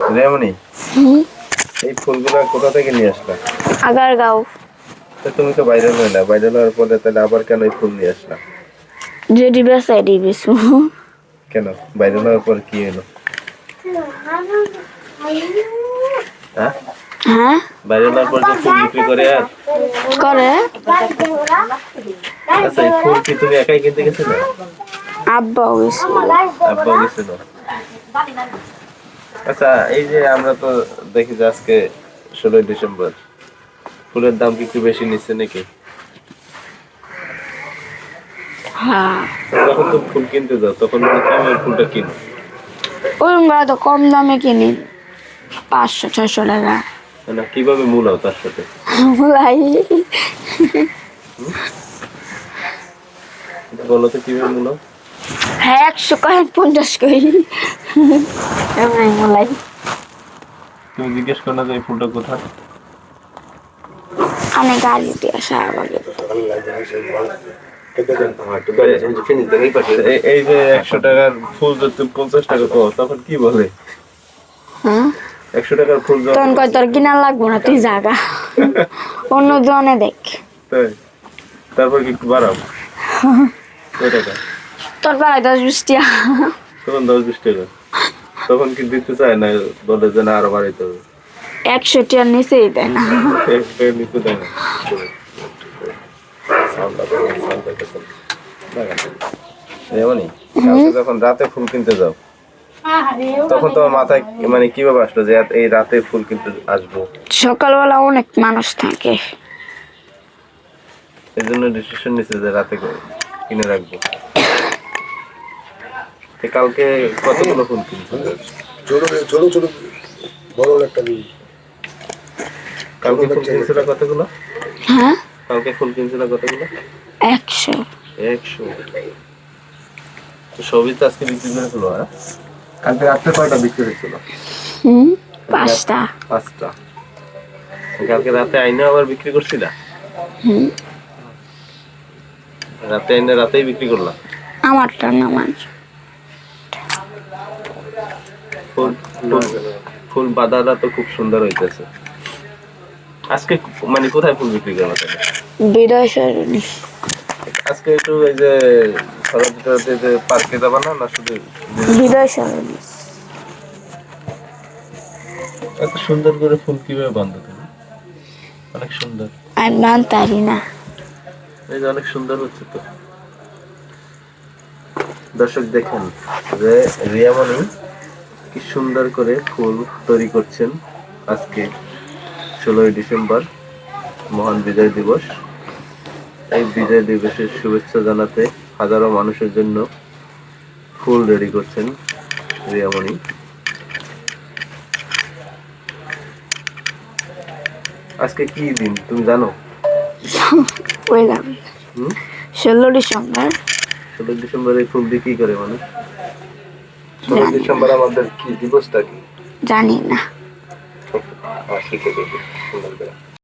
রেমনি? এই ফুলগুলো কোথা থেকে নিয়ে আসলা? আগারগাঁও। তো তুমি তো হইলা হওয়ার পরে তাহলে আবার কেন এই ফুল নিয়ে আসলা? দিবিস কেন? হওয়ার পর কি এলো হ্যাঁ? হ্যাঁ? হওয়ার পর যে ফুল বিক্রি করে আর? করে। আচ্ছা এই ফুল কি তুমি একাই কিনতে গেছিলে? আব্বা গেছিল। আব্বা গেছিল? আচ্ছা এই যে আমরা তো দেখি যে আজকে ষোলোই ডিসেম্বর ফুলের দাম কি একটু বেশি নিচ্ছে নাকি? হ্যাঁ। যখন তুমি ফুল কিনতে যাও তখন কীভাবে ফুলটা কিনো। ওই আমরা তো কম দামে কিনি পাঁচশো ছয়শো টাকা। না কীভাবে মূলাও তার সাথে? বলাই বলো তো কীভাবে মূলাও? হ্যাঁ একশো কয়েক পঞ্চাশ কই এমনি বলাই তুমি জিজ্ঞেস করো না যে এই ফুলটা কোথায়? আমি গাড়িতে আসা আমাকে এই- এই যে একশো টাকার ফুল যদি পঞ্চাশ টাকা পাও তখন কি বলে? হ্যাঁ? একশো টাকার ফুল যখন তখন কয় তোর কিনা লাগবো না তুই জাগা অন্য জনে দেখ। তারপর কি একটু বাড়াও কয় টাকা তোর বেলায় দশ বিশ টিয়া তখন দশ বিশ টাকা তখন কি দিতে চায় না বলে যে না আরও বাড়াইতে হবে। একশো টিয়ার নিচেই দেয় না। নিতে দেয় না। যখন রাতে ফুল কিনতে যাও তখন তোমার মাথায় মানে কীভাবে আসলো যে এই রাতে ফুল কিনতে আসব? সকালবেলা অনেক মানুষ থাকে। এই জন্য ডিসিশন নিচ্ছে যে রাতে কিনে রাখব। কালকে কতগুলো ফুল কিনছো ছোট ছোট ছোট বড় একটা দিই কালকে ফুল কিনছিল কতগুলো? হ্যাঁ? কালকে ফুল কিনছিল কতগুলো? একশো। একশো। সবই তো আজকে বিক্রি করে হ্যাঁ? কালকে রাত্রে কয়টা বিক্রি হয়েছিল? হুম পাঁচটা। পাঁচটা। কালকে রাতে আইনে আবার বিক্রি করছিলা? হুম। রাতে আইনে রাতেই বিক্রি করলাম আমারটা ফুল ফুল- ফুল বাদাটা তো খুব সুন্দর হইতেছে। আজকে মানে কোথায় ফুল বিক্রি করব সরণি আজকে একটু এই যে পার্কে যাবা না না শুধু বিদয় সরণি এত সুন্দর করে ফুল কীভাবে বন্ধ তুমি? অনেক সুন্দর। আমি মানতারি না এই যে অনেক সুন্দর হচ্ছে তো। দর্শক দেখেন যে রিয়ামণি কি সুন্দর করে ফুল তৈরি করছেন আজকে ষোলোই ডিসেম্বর মহান বিজয় দিবস। এই বিজয় দিবসের শুভেচ্ছা জানাতে হাজারো মানুষের জন্য ফুল রেডি করছেন রিয়ামণি আজকে কি দিন তুমি জানো? ষোলো ডিসেম্বর ষোলো ডিসেম্বরে ফুল বিক্রি করে মানুষ ষোলো ডিসেম্বর আমাদের কি দিবসটা কি? জানি না।